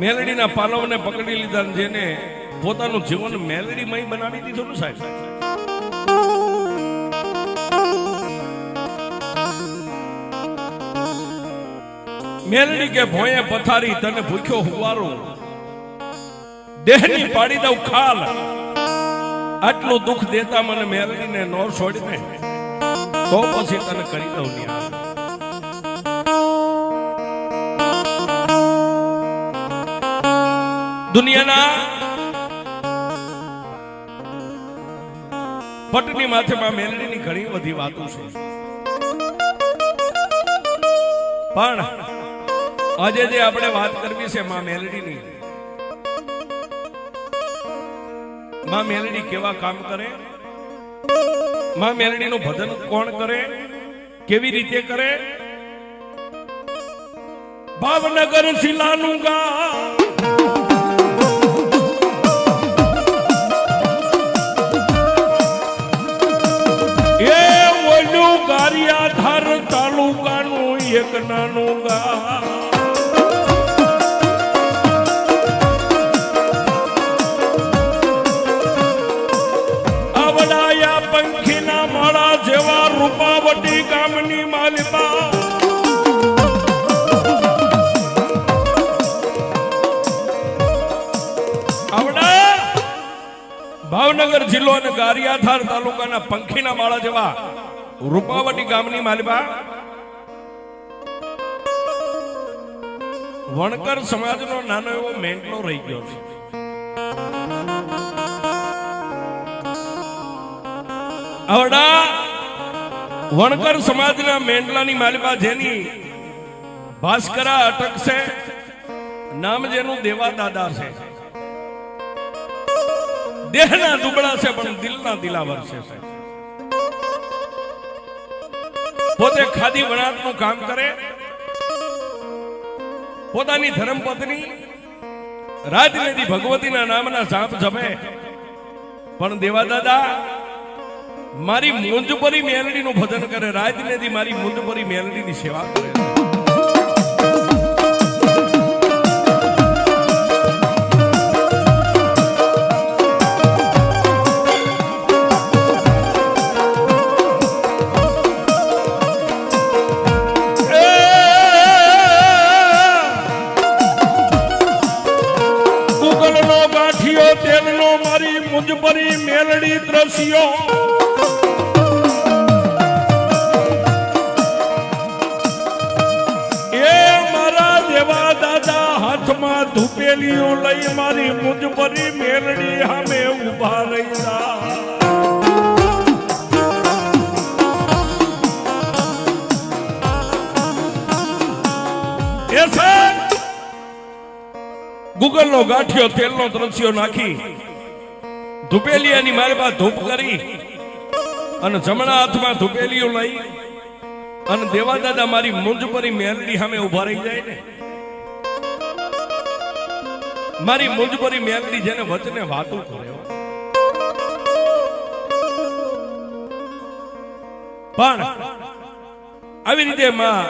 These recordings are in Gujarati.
મેલડીના પાલવને પકડી લીધા જેને પોતાનું જીવન મેલડીમય બનાવી દીધું ને સાહેબ. મેલડી કે ભોંયે પથારી તને ભૂખ્યો હુવારું. દેહની પાડી દઉં ખાલ. આટલું દુઃખ દેતા મને મેલડીને નો છોડીને તો પછી તને કરી દઉં નિહાળ દુનિયાના પટની માથેમાં મેલડીની ઘણી બધી વાતો છે. પણ આજે જે આપણે વાત કરવી છે માં મેલડીની, માં મેલડી કેવા કામ કરે? માં મેલડીનું ભજન કોણ કરે? કેવી રીતે કરે? ભાવનગર શિલાનું ગા એક નાનું ગા આવડાયા પંખીના માળા જેવા રૂપાવટી ગામની માલિકા. ભાવનગર જિલ્લો અને ગારિયાધાર તાલુકાના પંખીના માળા જેવા રૂપાવટી ગામની માલિબા વણકર સમાજનો નાનો એવો મેન્ટલો રહી ગયો છે. આવડા વણકર સમાજના મેન્ટલાની માલિકા જેની ભાસ્કરા અટક છે નામ જેનું દેવા દાદા છે. દેહના દુબળા છે પણ દિલના દિલાવર છે પોતે ખાદી વણાટનું કામ કરે. પોતાની ધર્મપત્ની રાજનીતિ ભગવતીના નામના સાપ જપે. પણ દેવાદાદા, મારી મુંજપરી મેલડીનું ભજન કરે રાજનીતિ મારી મુંજપરી મેલડીની સેવા કરે. મુંજપરી મેલડી અમે ઊભા રહ્યા. ગુગલ નો ગાંઠિયો તેલ નો દ્રશ્યો નાખી, ધુપેલિયાની મારી પાસે ધૂપ કરી અને જમણા હાથમાં ધુપેલીઓ લઈ અને દેવાદાદા મારી મુંજ પરી મેલડી સામે ઊભા રહી જાય ને. મારી મુજબરી મેલડી જેને વચને વાતું કરે પણ આવી રીતે માં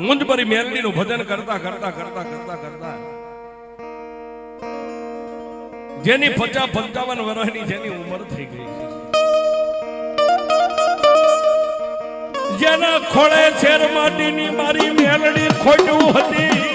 મુંજબરી મેલડી નું ભજન કરતા કરતા કરતા કરતા કરતા જેની પચાસ પંચાવન વર્ષની જેની ઉંમર થઈ ગઈ જેના ખોળે શેર માટીની મારી મેલડી ખોટું હતી.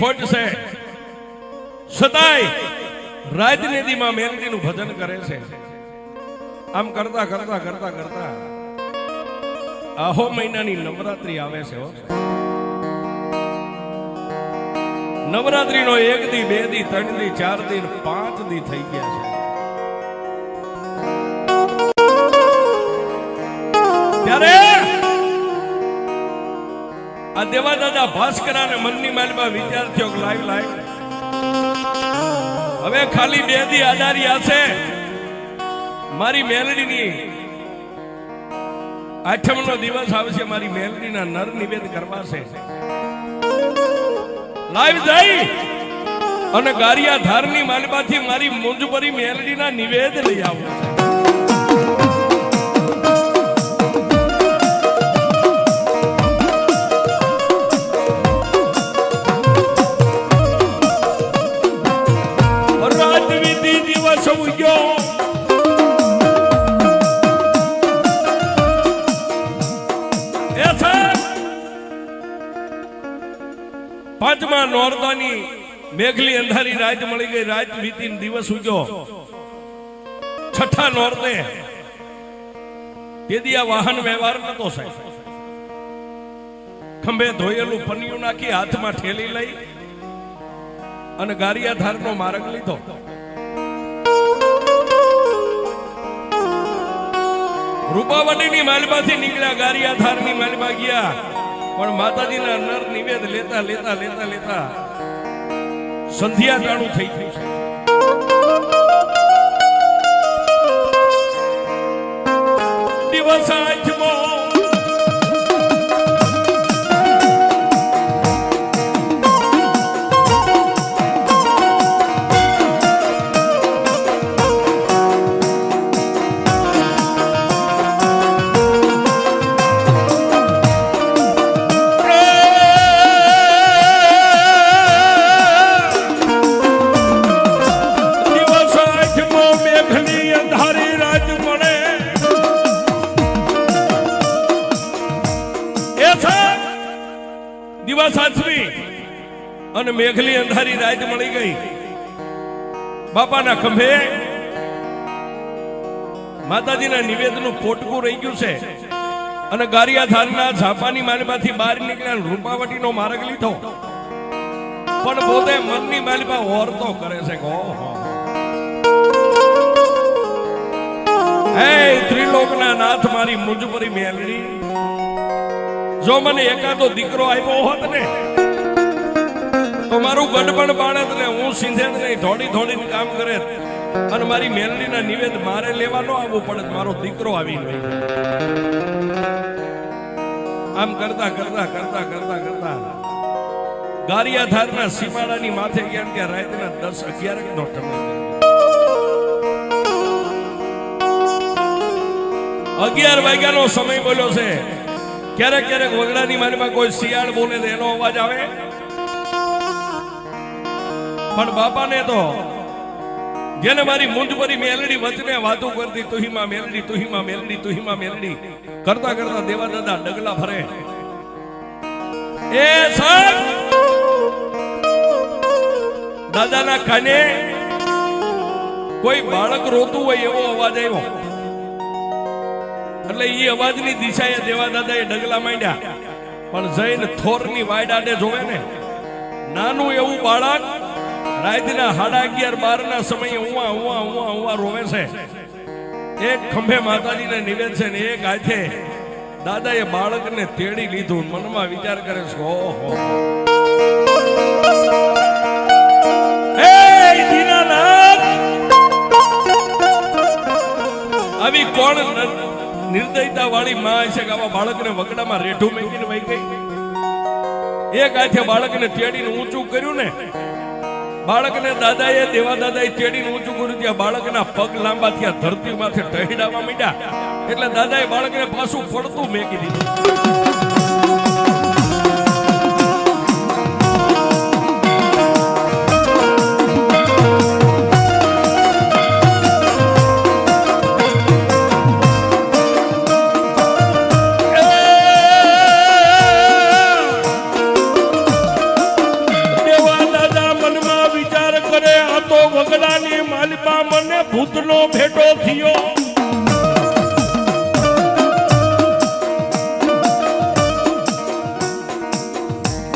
ખોટ છે. છતાંય રાજનીતિમાં મહેનતીનું ભજન કરે છે. આમ કરતા કરતા કરતા કરતા આહો મહિનાની નવરાત્રી આવે છે હો. નવરાત્રી નો એક દી, બે દી, ત્રણ દી, ચાર દી, પાંચ દી થઈ ગયા છે. આ દેવા દાદા ભાસ્કરાને મનની માલમાં વિદ્યાર્થીઓ લાઈવ લાઈવ. હવે ખાલી બે દી આધારી છે મારી મેલડીની આઠમનો દિવસ આવશે, મારી મેલડીના નર નિવેદ કરવા છે લાઈવ જઈ. અને ગારિયા ધારની માલમાંથી મારી મુંજભરી મેલડીના નિવેદ લઈ આવું. છે પાંચમા નોરતાની મેઘલી અંધારી રાત મળી ગઈ, રાત વીતી દિવસ ઉગ્યો. છઠ્ઠા નોરતે તેથી આ વાહન વ્યવહાર નતો સાહેબ ખંભે ધોયેલું પનિયું નાખી હાથમાં ઠેલી લઈ અને ગારિયા ધારનો માર્ગ લીધો. રૂપાવટીની માલમાંથી નીકળ્યા ગારિયા ધારની માલમાં ગયા. પણ માતાજીના નર નિવેદ લેતા લેતા લેતા લેતા સંધ્યા ટાણું થઈ ગયું છે. દિવસ આઠમો અંધારી મળી ગઈ. બાપાના ખંભે માતાજીના નિવેદનું પોટકું રહી ગયું છે. અને ગારિયા ધારના ઝાપાની માલમાંથી બહાર નીકળ્યા રૂપાવટીનો માર્ગ લીધો. પણ પોતે મનની માલિપા ઓરતો કરે છે હે, ત્રિલોકના નાથ મારી મુજપરી મેલડી. જો મને એકાદો દીકરો આપ્યો હોત ને મારું ગડબડ બાળત ને હું સિંધે નહીં થોડી થોડી કામ કરે. અને મારી મેલડીના નિવેદ મારે લેવા ન આવવું પડે મારો દીકરો આવી ગયો. આમ કરતા કરતા કરતા કરતા કરતા. ગારિયાધારના સીમાડાની માથે ગયા કે રાતના દસ અગિયાર નો સમય. અગિયાર વાગ્યાનો સમય બોલ્યો છે. ક્યારેક ક્યારેક વગડાની મારીમાં કોઈ શિયાળ બોલે એનો અવાજ આવે. પણ બાપાને તો જેને મારી મૂંઝભરી મેલડી વચને વાતો કરતી તુહીમાં મેલડી તુહીમાં મેલડી તુહીમાં મેલડી. કરતા કરતા દેવા દાદા ડગલા ફરે એ દાદાના કાને કોઈ બાળક રોતું હોય એવો અવાજ આવ્યો. એટલે એ અવાજની દિશાએ દેવા એ ડગલા માંડ્યા. પણ જઈને થોરની વાયડાડે જોવે ને. નાનું એવું બાળક રાતના સાડા અગિયાર બાર ના સમયે ઉવા ઉવા ઉવા ઉવા રોવે છે. એક ખંભે માતાજીને નિવેદ છે ને એક હાથે દાદાએ બાળકને તેડી લીધું. મનમાં વિચાર કરે છે ઓહો આવી કોણ નિર્દયતા વાળી માં છે કે આવા બાળકને વગડામાં રેઢું મેકીને વહી ગઈ? એક હાથે બાળકને તેડીને ઊંચું કર્યું ને બાળકને દાદાએ દેવા દાદાએ તેડીને ઊંચું કર્યું ત્યાં બાળકના પગ લાંબા થયા ધરતી માથે ટહીડાવા માંડ્યા. એટલે દાદાએ બાળકને પાછું ફળતું મેકી દીધું. થયો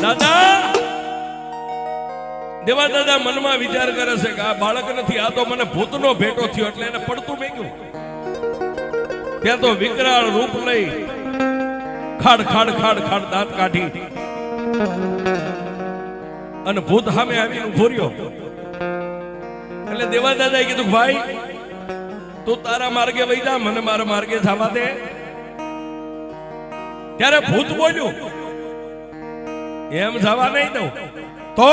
દાદા, દેવા દાદા મનમાં વિચાર કરે છે કે આ બાળક નથી, આ તો મને ભૂતનો ભેટો થયો, એટલે એને પડતું મેક્યું ત્યાં તો વિકરાળ રૂપ લઈ ખાડ ખાડ ખાડ ખાડ દાંત કાઢી અને ભૂત સામે આવીને ઊભો એટલે દેવા દાદાએ કીધું, ભાઈ તું તારા માર્ગે વહી જા, મને મારા માર્ગે થવા દે. ત્યારે ભૂત બોલ્યું, એમ થવા નહીં દઉં. તો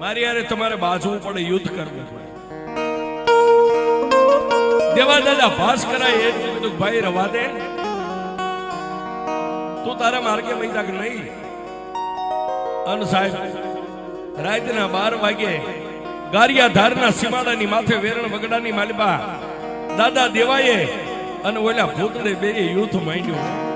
મારી યારે તમારે બાજવું પડે, યુદ્ધ કરવું પડે. દેવા દાદા, ભાસ કરાય, એ કીધું ભાઈ રવા દે. તું તારા માર્ગે વહી જા નહીં? અન સાહેબ, રાતના બાર વાગે ગારિયા ધારના સીમાડાની માથે વેરણ વગડાની માલિબા દાદા દેવાએ અને ઓલા ભૂતડે બે યુદ્ધ માંડ્યું.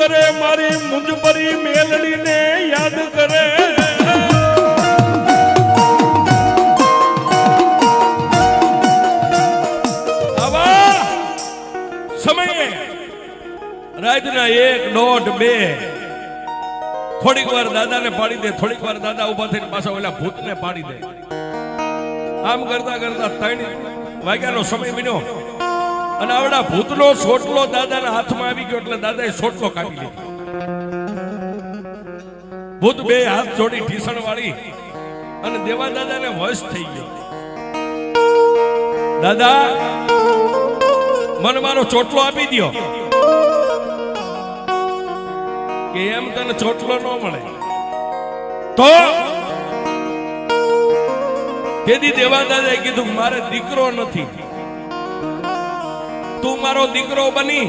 કરે, મારી મુંજપરી રાતના એક દોઢ બે. થોડીક વાર દાદાને પાડી દે, થોડીક વાર દાદા ઊભા થઈને પાછા ઓલા ભૂતને પાડી દે. આમ કરતા કરતા ત્રણ વાગ્યાનો સમય બન્યો અને આવડા ભૂતનો સોટલો દાદાના હાથમાં આવી ગયો એટલે દાદાએ સોટલો કાપી લીધો. ભૂત બે હાથ જોડી ઢીસણ વાળી અને દેવા દાદાને વશ થઈ ગયો. દાદા, મને મારો ચોટલો આપી દ્યો. કે એમ તને ચોટલો ન મળે. તો તેથી દેવાદાદાએ કીધું, મારે દીકરો નથી. તું મારો દીકરો બની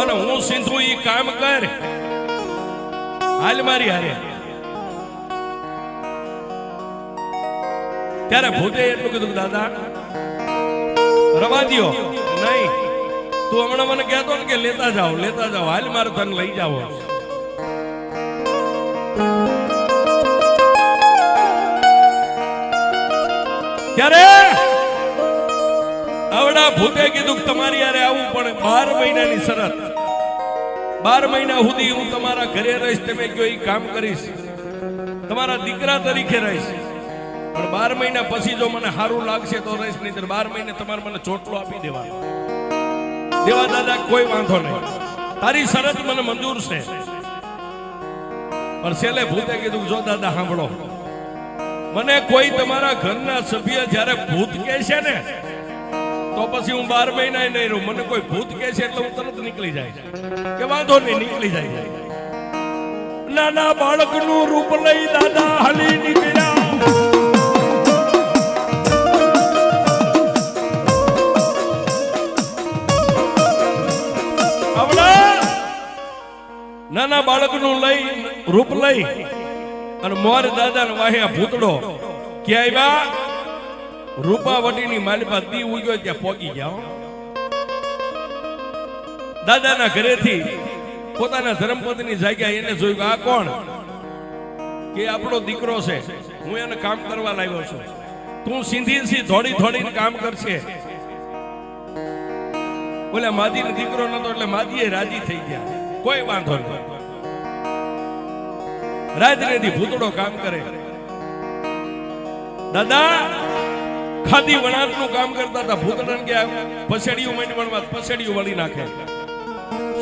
અને હું સિંધુ ઈ કામ કર. હાલ મારી હારે. ત્યારે ભૂતે એટલું કીધું, દાદા, રવા દો નહીં, તું હમણાં મને કહેતો ને કે લેતા જાઓ લેતા જાઓ. હાલ મારે તને લઈ જાઓ ત્યારે આવડા ભૂતે કીધું તમારી યારે આવું પણ બાર મહિનાની શરત. બાર મહિના સુધી હું તમારા ઘરે રહીશ, તમે કયો એ કામ કરીશ. તમારા દીકરા તરીકે રહીશ. પણ બાર મહિના પછી જો મને સારું લાગશે તો રહીશ નહીં બાર મહિને તમારે મને ચોટલો આપી દેવા દેવા દાદા, કોઈ વાંધો નહીં. તારી શરત મને મંજૂર છે. પણ છેલ્લે ભૂતે કીધું જો દાદા, સાંભળો. મને કોઈ તમારા ઘરના સભ્ય જ્યારે ભૂત કહે છે ને, તો પછી હું બાર મહિના નહીં રહું. મને કોઈ ભૂત કહે છે એટલે હું તરત નીકળી જાય. કે વાંધો નહીં, નીકળી જાય. નાના બાળકનું રૂપ લઈ દાદા હલી નીકળ્યા. નાના બાળકનું લઈ, રૂપ લઈ અને મોર દાદાને વાહ્યા ભૂતડો કે આવ્યા? રૂપાવટીની માલિપા દી ઉગ્યો ત્યાં પોગી ગયા દાદાના ઘરેથી પોતાના ધર્મપતિની જાગ્યા, એને જોયું આ કોણ? કે આપણો દીકરો છે. હું એને કામ કરવા લાવ્યો છું. તું સિંધી સી થોડી થોડીને કામ કરશે. બોલે માદી દીકરો નતો, એટલે માદીએ રાજી થઈ ગયા. કોઈ વાંધો નહીં રાજનેથી ભૂતડો કામ કરે. દાદા, ખાદી વણાટનું કામ કરતા હતા ભૂતડન કે પસેડીયું મણી વણવા પસેડીયું વળી નાખે.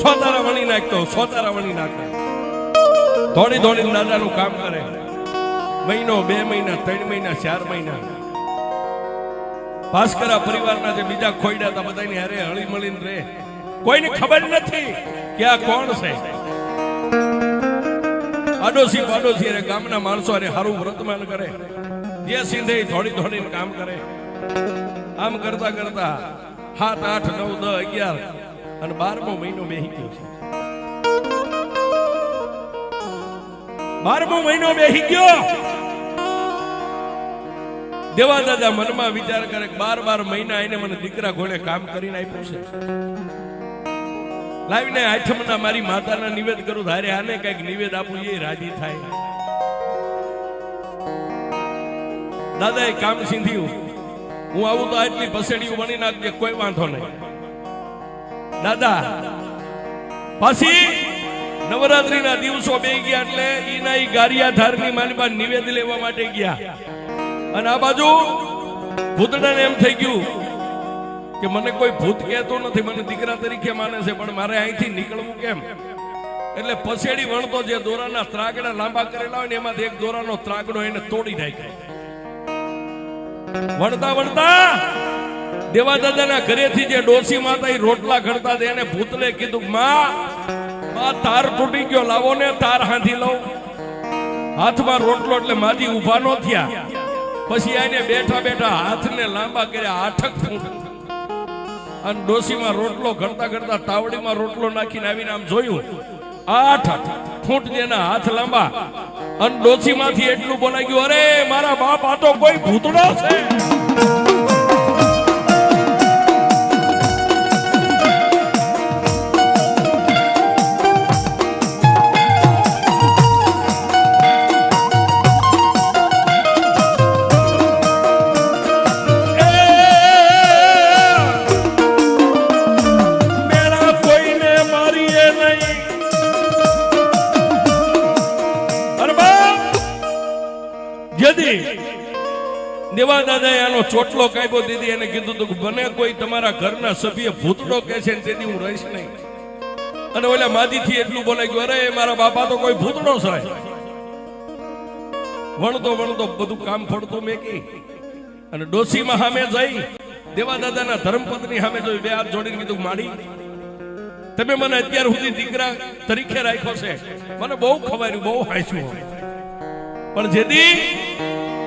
સોતારા વણી નાખતો, સોતારા વણી નાખે. થોડી થોડી દાદાનું કામ કરે. મહિનો, બે મહિના, ત્રણ મહિના, ચાર મહિના. ભાસ્કરા પરિવારના જે બીજા ખોઈડા હતા બધાની હારે હળી મળીને રહે. કોઈને ખબર નથી કે આ કોણ છે. આડોશી પાડોશી અને ગામના માણસો અને હારું વ્રતમાન કરે. જે સિંધે થોડી થોડી કામ કરે. આમ કરતા કરતા સાત, આઠ, નવ, દસ, અગિયાર અને બારમો મહિનો બેહી ગયો છે. બારમો મહિનો બેહી ગયો દેવા દાદા મનમાં વિચાર કરે બાર બાર મહિના એને મને દીકરા ઘોડે કામ કરીને આપ્યું છે. લાવીને આઠમના મારી માતાના નિવેદ કરું, ધારે આને કંઈક નિવેદ આપું, એ રાજી થાય. દાદાએ કામ સીધ્યું. હું આવું તો આટલી પસેડી બની નાખજે કોઈ વાંધો નહીં. દાદા, પછી નવરાત્રીના દિવસો બે ગયા એટલે એના એ ગારિયા ધારની માલિબા નિવેદ લેવા માટે ગયા. અને આ બાજુ ભૂતડાને એમ થઈ ગયું કે મને કોઈ ભૂત કહેતો નથી, મને દીકરા તરીકે માને છે, પણ મારે અહીંથી નીકળવું કેમ? એટલે પછેડી વણતો જે દોરાના ત્રાગડા લાંબા કરેલા હોય ને, એમાંથી એક દોરાનો ત્રાગડો એને તોડી નાખ્યો. વણતા વણતા દેવાદાદાના ઘરેથી જે ડોસી માતા રોટલા ઘડતા હતા, એને ભૂતલે કીધું, માં માં, તાર તૂટી ગયો, લાવો ને, તાર હાંધી લઉં. હાથમાં રોટલો એટલે માજી ઊભા નો થયા. પછી આને બેઠા બેઠા હાથને લાંબા કર્યા આઠક ફૂટ અને ડોસીમાં રોટલો ઘડતા ઘડતા તાવડીમાં રોટલો નાખીને આવીને આમ જોયું. આઠ ફૂટ જેના હાથ લાંબા. અને ડોસીમાંથી એટલું બોલાઈ ગયું, અરે, મારા બાપ આ તો કોઈ ભૂતડો છે. દેવા દાદાએ આનો ચોટલો કાપ્યો દીદી એને કીધું હતું બને કોઈ તમારા ઘરના સભ્ય ભૂતડો કે છે તેથી હું રહીશ નહીં. અને ઓલા માજીથી એટલું બોલાઈ ગયું, અરે, મારા બાપા તો કોઈ ભૂતડો સાહેબ વણતો વણતો બધું કામ ફળતું મેકી. અને ડોસીમાં સામે જઈ દેવા દાદાના ધર્મપત્ની સામે જોઈ, બે હાથ જોડીને કીધું, માડી, તમે મને અત્યાર સુધી દીકરા તરીકે રાખ્યો છે. મને બહુ ખવાયું બહુ હાંચ્યું પણ જેદી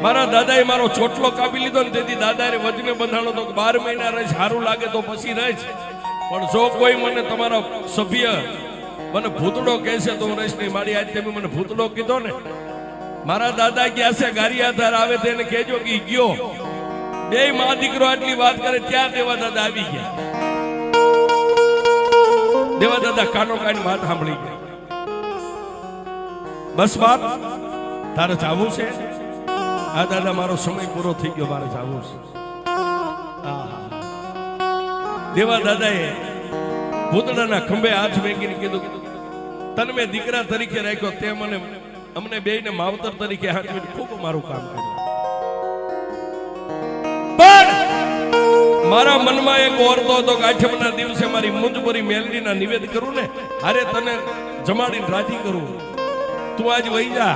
મારા દાદાએ મારો ચોટલો કાપી લીધો ને તેથી દાદાએ વજને બંધાણો તો બાર મહિના રહીશ સારું લાગે તો પછી રહીશ પણ જો કોઈ મને તમારા સભ્ય મને ભૂતડો કહેશે તો હું રહીશ નહીં. મારી આજ તમે મને ભૂતડો કીધો ને, મારા દાદા ગયા છે? ગારિયાધાર આવે તેને કહેજો કે ગયો. બે મા દીકરો આટલી વાત કરે ત્યાં દેવા દાદા આવી ગયા. દેવા દાદા કાનો કાની વાત સાંભળી ગયા. બસ બાપ, તારે જાવું છે? આ દાદા, મારો સમય પૂરો થઈ ગયો, મારે જવું છે. દેવા દાદાએ પૂતળાના ખંભે હાથ મેકીને કીધું, તને મેં દીકરા તરીકે રાખ્યો, તે મને, અમને બેયને માવતર તરીકે હાથવીને ખૂબ મારું કામ કર્યું. મારા મનમાં એક ઓરતો હતો કે આઠમના દિવસે મારી મુંજભરી મેલડીના નિવેદ કરું ને, હારે તને જમાડીને રાજી કરું. તું આજ વહી જા.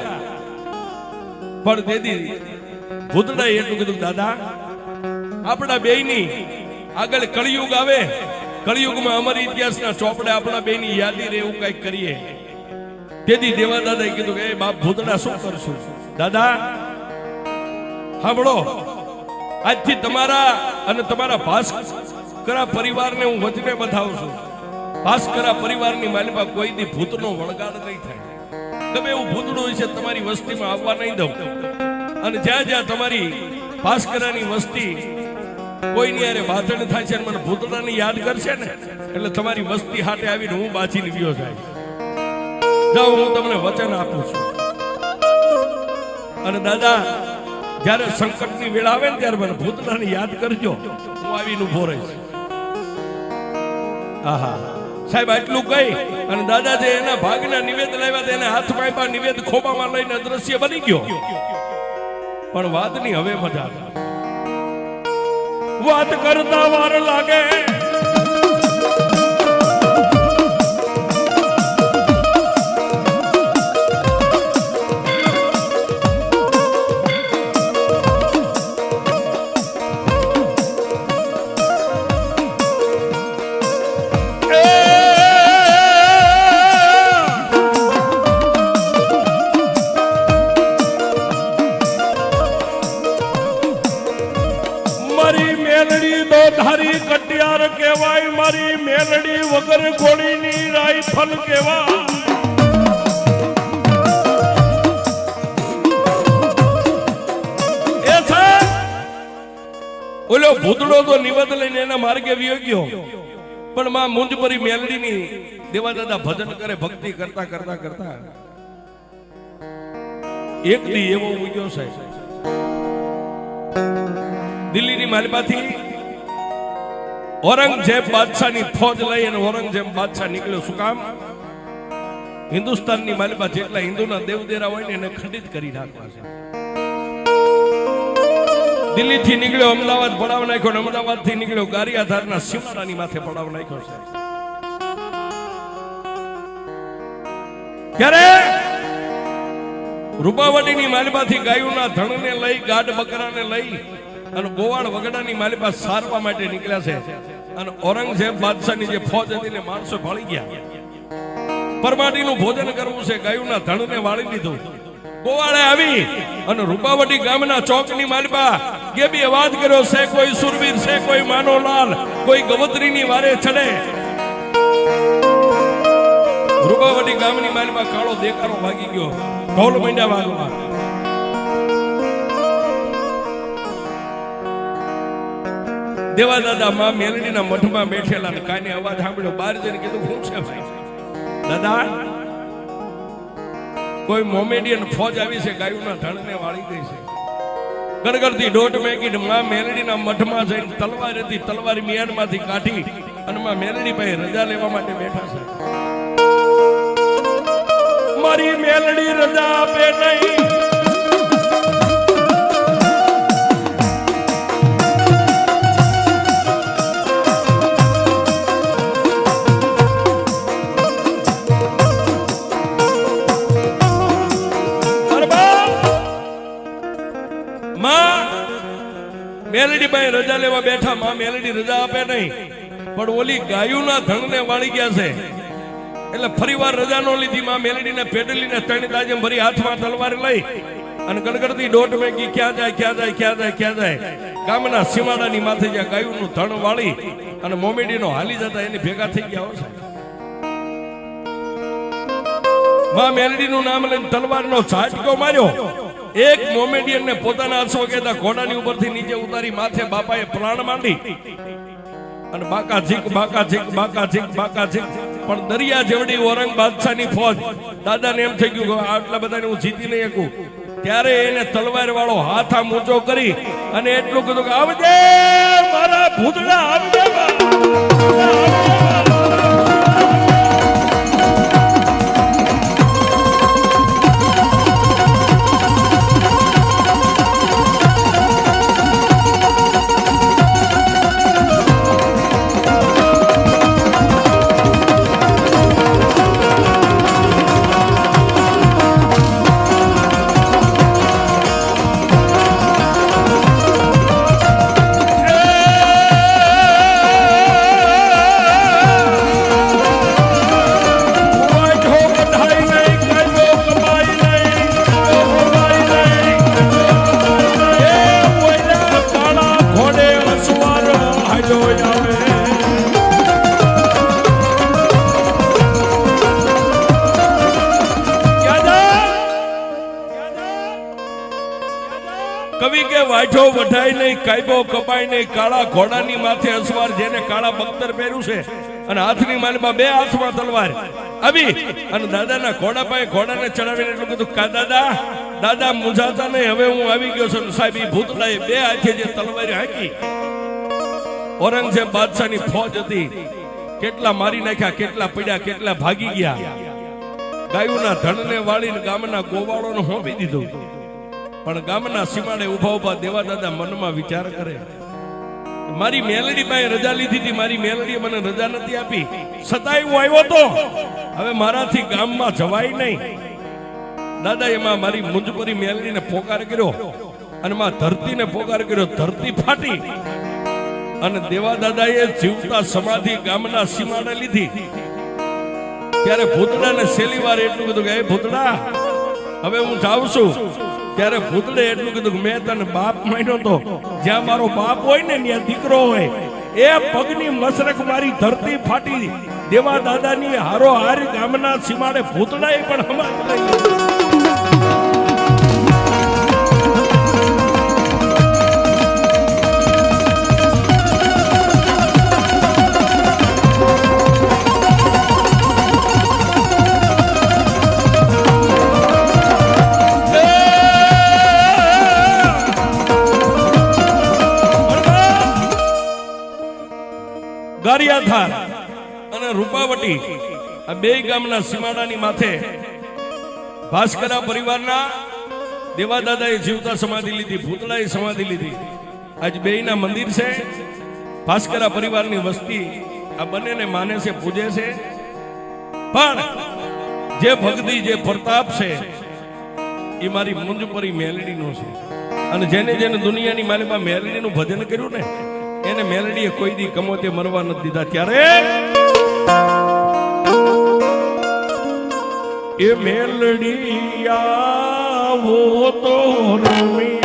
પણ તેથી ભૂતડાએ એટલું કીધું, દાદા, આપણા બેયની આગળ કળિયુગ આવે. કળિયુગમાં અમારી ઇતિહાસના ચોપડે આપણા બેયની યાદી રહે એવું કંઈક કરીએ. તેથી દેવા દાદાએ કીધું કે બાપ ભૂતડા શું કરશું? દાદા, સાંભળો. આજથી તમારા અને તમારા ભાસ્કરા પરિવારને હું વચને બતાવું છું. ભાસ્કરા પરિવારની માલિકા કોઈ દી ભૂતનો વળગાડ નહીં થાય. ગમે એવું ભૂતડું છે, તમારી વસ્તીમાં આવવા નહીં દઉં. અને જ્યાં જ્યાં તમારી ભાસ્કરાની વસ્તી કોઈની યારે વાતણ થાય છે મને ભૂતડાની યાદ કરશે ને, એટલે તમારી વસ્તી હાટે આવીને હું બાચીને ગયો જાય. જાઓ, હું તમને વચન આપું છું. અને દાદા, જ્યારે સંકટની વેળ આવે ને ત્યારે મને ભૂતડાની યાદ કરજો. હું આવીને ઊભો રહીશ. આહા. સાહેબ, આટલું કહી અને દાદા જે એના ભાગના નિવેદ લાવ્યા એને હાથ પાઇપા નિવેદ ખોબામાં લઈને દ્રશ્ય બની ગયો. પણ વાતની હવે મજા વાત કરતા વાર લાગે. રાઈફલ કેવા? ઓલો ભૂતડો તો નિવેદ લઈને એના માર્ગે વિયો પણ માં મુંજપરી મેલડીની દેવા દાદા ભજન કરે, ભક્તિ કરતા કરતા કરતા. એક દી એવો ઉગ્યો સાહેબ. દિલ્હીની માલમાંથી ઔરંગઝેબ બાદશાહની ફોજ લઈ અને ઔરંગઝેબ બાદશાહ નીકળ્યો. શું કામ? હિન્દુસ્તાનની માલિકા જેટલા હિન્દુના દેવદેરા હોય ને એને ખંડિત કરી નાખવા છે. દિલ્હીથી નીકળ્યો, અમદાવાદ પડાવ નાખ્યો ને અમદાવાદથી નીકળ્યો. ગારિયાધારના સીમાડાની માથે પડાવ નાખ્યો છે. ત્યારે રૂપાવટીની માલિબાથી ગાયોના ધણને લઈ, ગાઢ બકરાને લઈ અને ગોવાળ વગડાની માલિપા સારવા માટે નીકળ્યા છે. અને ઔરંગઝેબ બાદશાહની જે ફોજ હતી ને માણસો ભળી ગયા. પરમાટીનું ભોજન કરવું છે, ગાયોના ધણને વાળી દીધું. ગોવાળે આવી અને રૂપાવટી ગામના ચોકની માલપા કે બી વાત કર્યો છે કોઈ સુરવીર છે કોઈ માનોલાલ કોઈ ગવત્રીની વારે ચડે. રૂપાવટી ગામની માલમાં કાળો દેકારો ભાગી ગયો. ઢોલ મંડ્યા વાગવા. દેવા દાદા માં મેલડીના મઠમાં બેઠેલા ને કાને અવાજ સાંભળ્યો? બહાર જઈને કીધું, શું છે ભાઈ? દાદા, કોઈ મોમેડિયન ફોજ આવી છે, ગાયુના ધણને વાળી ગઈ છે. ગડગડતી દોઢ મેગીટમાં મેલડીના મઠમાં જઈને તલવાર હતી, તલવાર મિયાનમાંથી કાઢી અને માં મેલડી ભાઈ રજા લેવા માટે બેઠા છે. મારી મેલડી રજા આપે નહીં. રજા લેવા બેઠા માં મેલડી રજા આપે નહીં. પણ ઓલી ગાયુના ધણને વાળી ગયા છે. એટલે ફરીવાર રજા નો લીધી માં મેલડીને, પેડલીને ત્રણ તાજમ ભરી હાથમાં તલવાર લઈ અને ગડગડતી દોઢ મેગી ક્યાં જાય ક્યાં જાય ક્યાં જાય ક્યાં જાય. ગામના સીમાડાની માથે જ્યાં ગાયુનું ધણ વાળી અને મોમેડીનો હાલી જતા એની ભેગા થઈ ગયા હોયમાં મેલડીનું નામ લઈને તલવારનો ઝાટકો માર્યો. એક મોમેડિયન ને પોતાના આંસુ કહેતા ઘોડાની ઉપરથી નીચે ઉતારી માથે બાપાએ પ્રાણ માંડી. અને બાકા ઝીક બાકા ઝીક બાકા ઝીક બાકા ઝીક. પણ દરિયા જેવડી ઓરંગ બાદશાહની ફોજ, દાદાને એમ થઈ ગયું કે આટલા બધાને હું જીતી નહીં શકું. ત્યારે એને તલવાર વાળો હાથ આમ ઊંચો કરી અને એટલું કીધું કે, આવજે, મારા ભૂતડા, આવજે બા. કાયબો કપાય નહીં કાળા ઘોડાની માથે અસવાર જેને કાળા બખ્તર પહેર્યું છે અને હાથની માલમાં બે હાથમાં તલવાર. આવી અને દાદાના ઘોડા પાસે ઘોડાને ચડાવીને એટલું કીધું, કા દાદા દાદા મૂંઝાતા નહીં, હવે હું આવી ગયો છું. સાહેબ, ઈ ભૂતળાએ બે હાથે જે તલવાર હાકી. ઔરંગઝેબ બાદશાહની ફોજ હતી. કેટલા મારી નાખ્યા, કેટલા પડ્યા, કેટલા ભાગી ગયા. ગાયુના ધણને વાળીને ગામના ગોવાળોને હોંપી દીધું. પણ ગામના સીમાડે ઊભા ઊભા દેવા દાદા મનમાં વિચાર કરે. મારી મેલડી પાસે રજા લીધી હતી, મારી મેલડીએ મને રજા નથી આપી. છતાંય હું આવ્યો તો. હવે મારાથી ગામમાં જવાય નહીં. દાદા, એમાં મારી મુંજપરી મેલડીને પોકાર કર્યો અને માં ધરતીને પોકાર કર્યો. ધરતી ફાટી. અને દેવા દાદાએ જીવતા સમાધિ ગામના સીમાડે લીધી. ત્યારે ભૂતડાને છેલ્લી વાર એટલું બધું કે ભૂતડા, હવે હું જાઉં છું. ત્યારે ભૂતળે એટલું કીધું મેં તને બાપ માન્યો તો. જ્યાં મારો બાપ હોય ને, ત્યાં દીકરો હોય. એ પગની મસરક મારી ધરતી ફાટી. દેવા દાદાની હારો હારી ગામના સીમાડે ભૂતળાએ પણ હમાત લઈ દરિયાધાર અને રૂપાવટી, આ બે ગામના સીમાડાની માથે ભાસ્કરા પરિવારના દેવાદાદાએ જીવતા સમાધિ લીધી, ભૂતળાએ સમાધિ લીધી. આજ બેયના મંદિર છે. ભાસ્કરા પરિવારની વસ્તી આ બંનેને માને છે, પૂજે છે. પણ જે ભક્તિ, જે પ્રતાપ છે, એ મારી મુંજપરી મેલડીનો છે. અને જેને જેને દુનિયાની માલિમાં મેલડીનું ભજન કર્યું ને એને મેલડીએ કોઈ દી કમોતે મરવા નથી દીધા ત્યારે? એ મેલડી આવો તો રમીએ